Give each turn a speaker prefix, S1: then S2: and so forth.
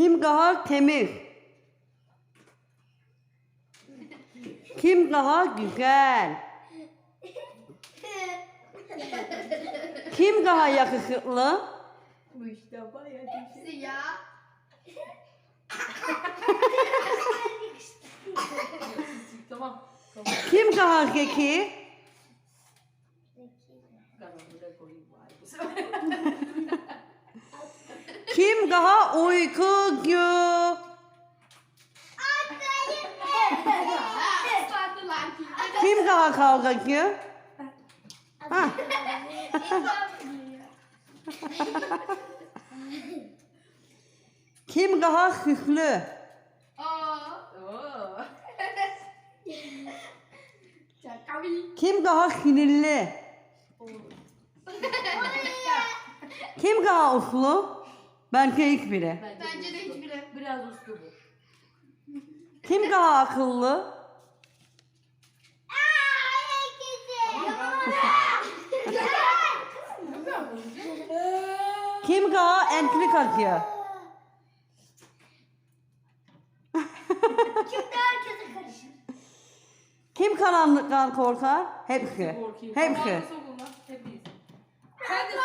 S1: Kim daha temiz? Kim daha güzel? Kim daha yakışıklı?
S2: Bu işte bayağı düşün.
S3: Siyah.
S2: Tamam.
S1: Kim daha zeki?
S2: Ben
S1: Kim daha uykucu? Kim daha kavgacı? Ha. Kim daha süslü? Kim daha sinirli? Kim daha uslu? Bence hiçbiri.
S3: Bence de hiçbiri.
S2: Biraz uslu bu.
S1: Kim daha akıllı? Kim daha entrikacı? Kim karanlıktan korkar? Hepsi. Hepsi.
S2: Sokulma. Hepiniz. Sen de